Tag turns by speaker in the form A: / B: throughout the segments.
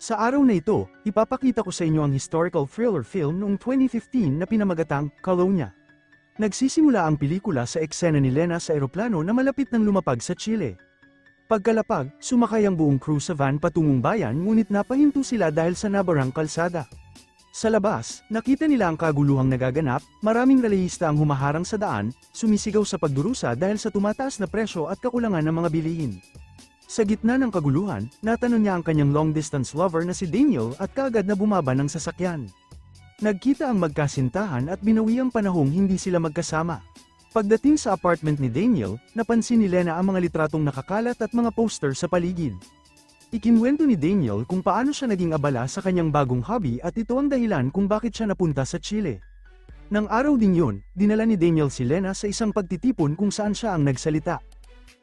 A: Sa araw na ito, ipapakita ko sa inyo ang historical thriller film noong 2015 na pinamagatang Colonia. Nagsisimula ang pelikula sa eksena ni Lena sa eroplano na malapit ng lumapag sa Chile. Pagkalapag, sumakay ang buong crew sa van patungong bayan ngunit napahinto sila dahil sa nabarang kalsada. Sa labas, nakita nila ang kaguluhang nagaganap, maraming relihista ang humaharang sa daan, sumisigaw sa pagdurusa dahil sa tumataas na presyo at kakulangan ng mga bilihin. Sa gitna ng kaguluhan, natanong niya ang kanyang long-distance lover na si Daniel at kaagad na bumaba ng sasakyan. Nagkita ang magkasintahan at binawi ang panahong hindi sila magkasama. Pagdating sa apartment ni Daniel, napansin ni Lena ang mga litratong nakakalat at mga poster sa paligid. Ikinwento ni Daniel kung paano siya naging abala sa kanyang bagong hobby at ito ang dahilan kung bakit siya napunta sa Chile. Nang araw din yun, dinala ni Daniel si Lena sa isang pagtitipon kung saan siya ang nagsalita.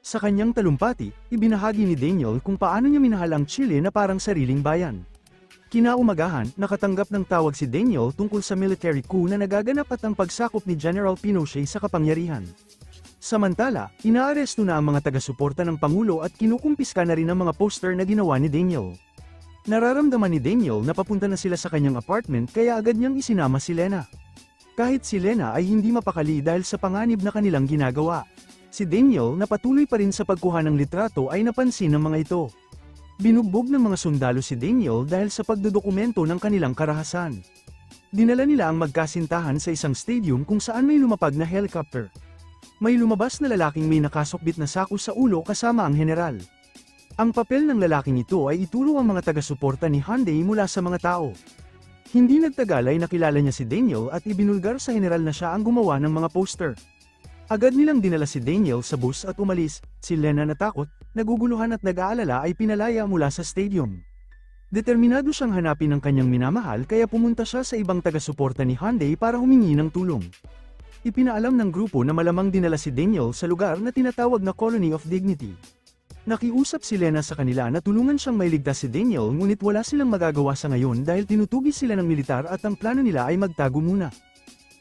A: Sa kanyang talumpati, ibinahagi ni Daniel kung paano niya minahal ang Chile na parang sariling bayan. Kinaumagahan, nakatanggap ng tawag si Daniel tungkol sa military coup na nagaganap at ang pagsakop ni General Pinochet sa kapangyarihan. Samantala, inaaresto na ang mga taga-suporta ng Pangulo at kinukumpiska na rin ang mga poster na ginawa ni Daniel. Nararamdaman ni Daniel na papunta na sila sa kanyang apartment kaya agad niyang isinama si Lena. Kahit si Lena ay hindi mapakali dahil sa panganib na kanilang ginagawa. Si Daniel na patuloy pa rin sa pagkuha ng litrato ay napansin ng mga ito. Binugbog ng mga sundalo si Daniel dahil sa pagdodokumento ng kanilang karahasan. Dinala nila ang magkasintahan sa isang stadium kung saan may lumapag na helicopter. May lumabas na lalaking may nakasokbit na sako sa ulo kasama ang general. Ang papel ng lalaking ito ay ituro ang mga taga-suporta ni Hyundai mula sa mga tao. Hindi nagtagal ay nakilala niya si Daniel at ibinulgar sa general na siya ang gumawa ng mga poster. Agad nilang dinala si Daniel sa bus at umalis, si Lena natakot, naguguluhan at nag-aalala ay pinalaya mula sa stadium. Determinado siyang hanapin ang kanyang minamahal kaya pumunta siya sa ibang taga-suporta ni Hyundai para humingi ng tulong. Ipinaalam ng grupo na malamang dinala si Daniel sa lugar na tinatawag na Colony of Dignity. Nakiusap si Lena sa kanila na tulungan siyang mailigtas si Daniel ngunit wala silang magagawa sa ngayon dahil tinutugis sila ng militar at ang plano nila ay magtago muna.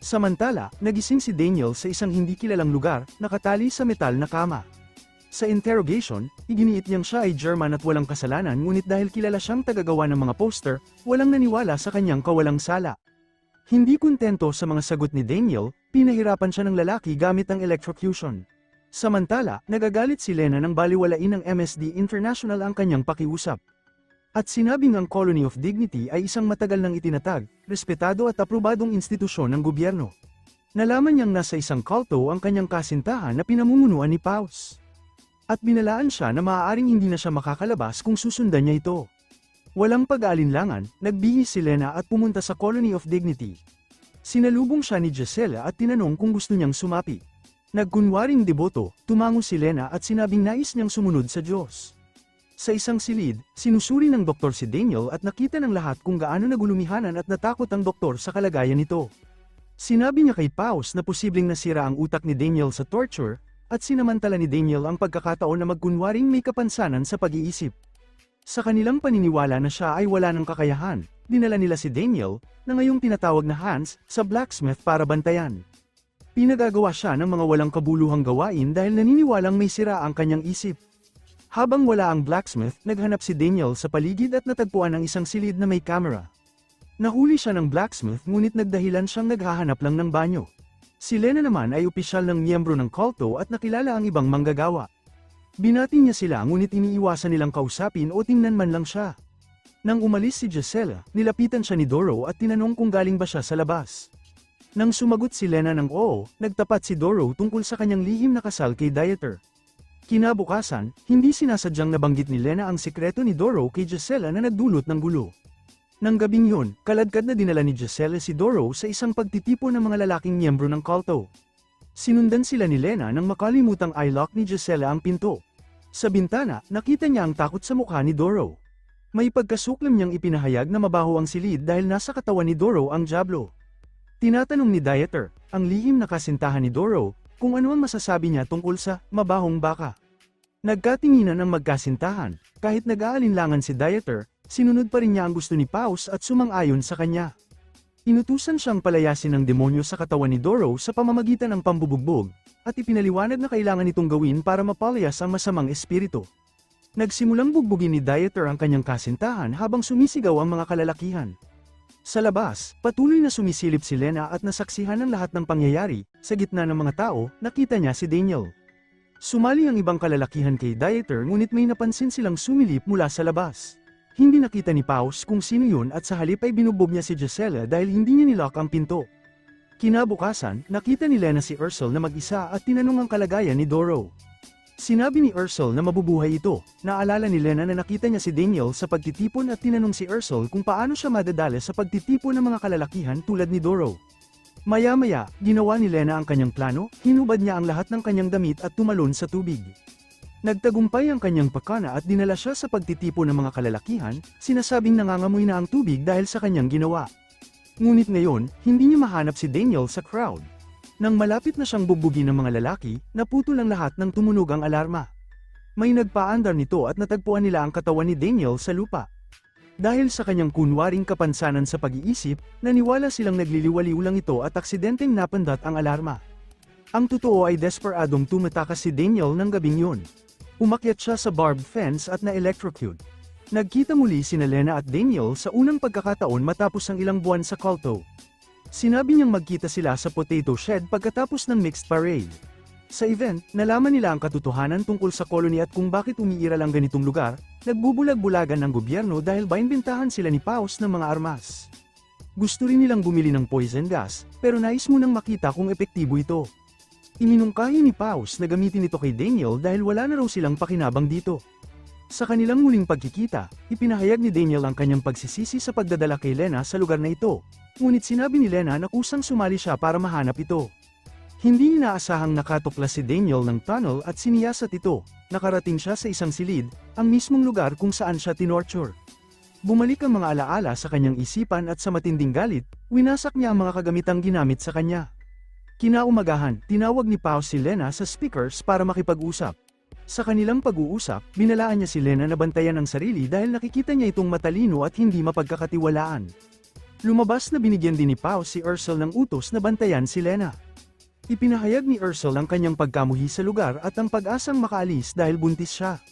A: Samantala, nagising si Daniel sa isang hindi kilalang lugar, nakatali sa metal na kama. Sa interrogation, iginiit niyang siya ay German at walang kasalanan ngunit dahil kilala siyang tagagawa ng mga poster, walang naniwala sa kanyang kawalang sala. Hindi kontento sa mga sagot ni Daniel, pinahirapan siya ng lalaki gamit ang electrocution. Samantala, nagagalit si Lena nang baliwalain ng MSD International ang kanyang pakiusap. At sinabing ang Colony of Dignity ay isang matagal nang itinatag, respetado at aprobadong institusyon ng gobyerno. Nalaman niyang nasa isang kulto ang kanyang kasintahan na pinamumunuan ni Paus. At binalaan siya na maaaring hindi na siya makakalabas kung susundan niya ito. Walang pag-aalinlangan, nagbihis si Lena at pumunta sa Colony of Dignity. Sinalubong siya ni Gisela at tinanong kung gusto niyang sumapi. Nagkunwaring deboto, tumango si Lena at sinabing nais niyang sumunod sa Diyos. Sa isang silid, sinusuri ng doktor si Daniel at nakita ng lahat kung gaano nagulumihanan at natakot ang doktor sa kalagayan nito. Sinabi niya kay Paus na posibleng nasira ang utak ni Daniel sa torture, at sinamantala ni Daniel ang pagkakataon na magkunwaring may kapansanan sa pag-iisip. Sa kanilang paniniwala na siya ay wala ng kakayahan, dinala nila si Daniel, na ngayong tinatawag na Hans, sa blacksmith para bantayan. Pinagagawa siya ng mga walang kabuluhang gawain dahil naniniwalang may sira ang kanyang isip. Habang wala ang blacksmith, naghanap si Daniel sa paligid at natagpuan ang isang silid na may camera. Nahuli siya ng blacksmith ngunit nagdahilan siyang naghahanap lang ng banyo. Si Lena naman ay opisyal ng miyembro ng kulto at nakilala ang ibang manggagawa. Binati niya sila ngunit iniiwasan nilang kausapin o tingnan man lang siya. Nang umalis si Gisela, nilapitan siya ni Doro at tinanong kung galing ba siya sa labas. Nang sumagot si Lena ng oo, nagtapat si Doro tungkol sa kanyang lihim na kasal kay Dieter. Kinabukasan, hindi sinasadyang nabanggit ni Lena ang sikreto ni Doro kay Gisela na nagdulot ng gulo. Nang gabing yun, kaladkad na dinala ni Gisela si Doro sa isang pagtitipon ng mga lalaking miyembro ng kulto. Sinundan sila ni Lena nang makalimutang i-lock ni Gisela ang pinto. Sa bintana, nakita niya ang takot sa mukha ni Doro. May pagkasuklam niyang ipinahayag na mabaho ang silid dahil nasa katawan ni Doro ang jablo. Tinatanong ni Dieter, ang lihim na kasintahan ni Doro, kung ano ang masasabi niya tungkol sa mabahong baka. Nagkatinginan ang magkasintahan, kahit nag-aalinlangan si Dieter, sinunod pa rin niya ang gusto ni Paus at sumang-ayon sa kanya. Inutusan siyang palayasin ng demonyo sa katawan ni Doro sa pamamagitan ng pambubugbog, at ipinaliwanag na kailangan itong gawin para mapalayas ang masamang espiritu. Nagsimulang bugbugin ni Dieter ang kanyang kasintahan habang sumisigaw ang mga kalalakihan. Sa labas, patuloy na sumisilip si Lena at nasaksihan ang lahat ng pangyayari, sa gitna ng mga tao, nakita niya si Daniel. Sumali ang ibang kalalakihan kay Dieter ngunit may napansin silang sumilip mula sa labas. Hindi nakita ni Paus kung sino yun at sa halip ay binubog niya si Gisela dahil hindi niya nilock ang pinto. Kinabukasan, nakita ni Lena si Ursel na mag-isa at tinanong ang kalagayan ni Doro. Sinabi ni Ursel na mabubuhay ito, naalala ni Lena na nakita niya si Daniel sa pagtitipon at tinanong si Ursel kung paano siya madadala sa pagtitipon ng mga kalalakihan tulad ni Doro. Maya-maya, ginawa ni Lena ang kanyang plano, hinubad niya ang lahat ng kanyang damit at tumalon sa tubig. Nagtagumpay ang kanyang pakana at dinala siya sa pagtitipon ng mga kalalakihan, sinasabing nangangamoy na ang tubig dahil sa kanyang ginawa. Ngunit ngayon, hindi niya mahanap si Daniel sa crowd. Nang malapit na siyang bubugin ng mga lalaki, naputol ang lahat ng tumunog ang alarma. May nagpaandar nito at natagpuan nila ang katawan ni Daniel sa lupa. Dahil sa kanyang kunwaring kapansanan sa pag-iisip, naniwala silang nagliliwaliw lang ito at aksidenteng napandat ang alarma. Ang totoo ay desperadong tumatakas si Daniel ng gabing yun. Umakyat siya sa barbed fence at na-electrocute. Nagkita muli sina Lena at Daniel sa unang pagkakataon matapos ang ilang buwan sa Colto. Sinabi niyang magkita sila sa potato shed pagkatapos ng mixed parade. Sa event, nalaman nila ang katotohanan tungkol sa koloni at kung bakit umiiral ang ganitong lugar, nagbubulag-bulagan ng gobyerno dahil bainbentahan sila ni Paus ng mga armas. Gusto rin nilang bumili ng poison gas, pero nais munang makita kung epektibo ito. Iminungkahi ni Paus na gamitin ito kay Daniel dahil wala na raw silang pakinabang dito. Sa kanilang muling pagkikita, ipinahayag ni Daniel ang kanyang pagsisisi sa pagdadala kay Lena sa lugar na ito, ngunit sinabi ni Lena na kusang sumali siya para mahanap ito. Hindi inaasahang nakatuklas si Daniel ng tunnel at siniyasat ito, nakarating siya sa isang silid, ang mismong lugar kung saan siya tinorture. Bumalik ang mga alaala sa kanyang isipan at sa matinding galit, winasak niya ang mga kagamitang ginamit sa kanya. Kinaumagahan, tinawag ni Pao si Lena sa speakers para makipag-usap. Sa kanilang pag-uusap, binalaan niya si Lena na bantayan ang sarili dahil nakikita niya itong matalino at hindi mapagkakatiwalaan. Lumabas na binigyan din ni Pao si Ursel ng utos na bantayan si Lena. Ipinahayag ni Ursel ang kanyang pagkamuhi sa lugar at ang pag-asang makaalis dahil buntis siya.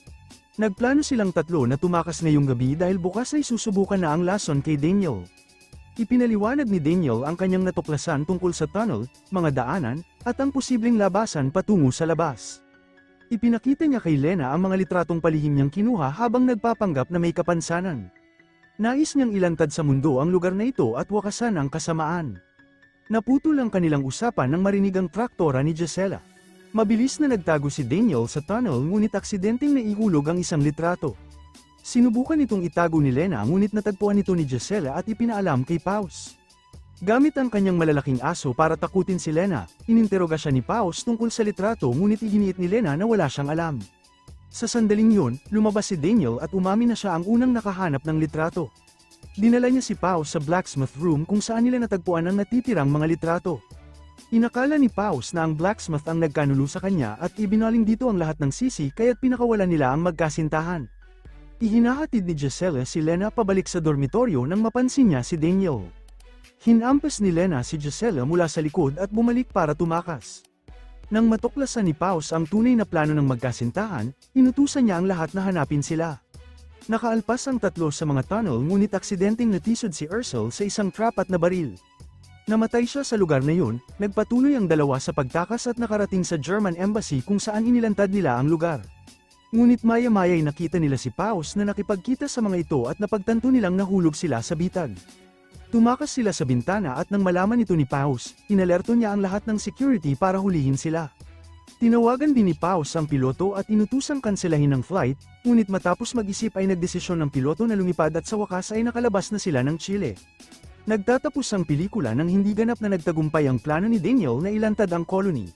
A: Nagplano silang tatlo na tumakas ngayong gabi dahil bukas ay susubukan na ang lason kay Daniel. Ipinaliwanag ni Daniel ang kanyang natuklasan tungkol sa tunnel, mga daanan, at ang posibleng labasan patungo sa labas. Ipinakita niya kay Lena ang mga litratong palihim niyang kinuha habang nagpapanggap na may kapansanan. Nais niyang ilantad sa mundo ang lugar na ito at wakasan ang kasamaan. Naputol ang kanilang usapan nang marinig ang traktora ni Gisela. Mabilis na nagtago si Daniel sa tunnel ngunit aksidenteng naihulog ang isang litrato. Sinubukan itong itago ni Lena ngunit natagpuan ito ni Gisela at ipinaalam kay Paus. Gamit ang kanyang malalaking aso para takutin si Lena, ininteroga siya ni Paus tungkol sa litrato ngunit iginiit ni Lena na wala siyang alam. Sa sandaling yun, lumabas si Daniel at umami na siya ang unang nakahanap ng litrato. Dinala niya si Paus sa blacksmith room kung saan nila natagpuan ang natitirang mga litrato. Inakala ni Paus na ang blacksmith ang nagkanulo sa kanya at ibinaling dito ang lahat ng sisi kaya't pinakawalan nila ang magkasintahan. Ihinahatid ni Gisela si Lena pabalik sa dormitoryo nang mapansin niya si Daniel. Hinampas ni Lena si Gisela mula sa likod at bumalik para tumakas. Nang matuklasan ni Paus ang tunay na plano ng magkasintahan, inutusan niya ang lahat na hanapin sila. Nakaalpas ang tatlo sa mga tunnel ngunit aksidenteng natisod si Ursel sa isang trap at nabaril. Namatay siya sa lugar na yun, nagpatuloy ang dalawa sa pagtakas at nakarating sa German Embassy kung saan inilantad nila ang lugar. Ngunit maya-maya ay nakita nila si Paus na nakipagkita sa mga ito at napagtanto nilang nahulog sila sa bitag. Tumakas sila sa bintana at nang malaman ito ni Paus, inalerto niya ang lahat ng security para hulihin sila. Tinawagan din ni Paus ang piloto at inutusang kanselahin ang flight, ngunit matapos mag-isip ay nagdesisyon ng piloto na lumipad at sa wakas ay nakalabas na sila ng Chile. Nagtatapos ang pelikula nang hindi ganap na nagtagumpay ang plano ni Daniel na ilantad ang colony.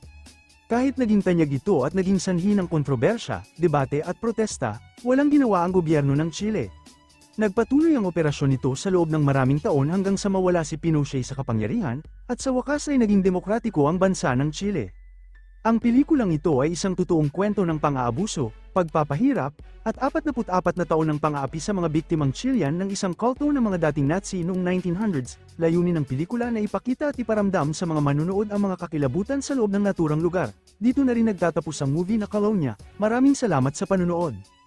A: Kahit naging tanyag ito at naging sanhi ng kontrobersya, debate at protesta, walang ginawa ang gobyerno ng Chile. Nagpatuloy ang operasyon nito sa loob ng maraming taon hanggang sa mawala si Pinochet sa kapangyarihan, at sa wakas ay naging demokratiko ang bansa ng Chile. Ang pelikulang ito ay isang totoong kwento ng pang-aabuso, pagpapahirap, at 44 na taon ng pang-aapi sa mga biktimang Chilean ng isang kulto ng mga dating Nazi noong 1900s, layunin ng pelikula na ipakita at iparamdam sa mga manunood ang mga kakilabutan sa loob ng naturang lugar. Dito na rin nagtatapos ang movie na Colonia. Maraming salamat sa panunood.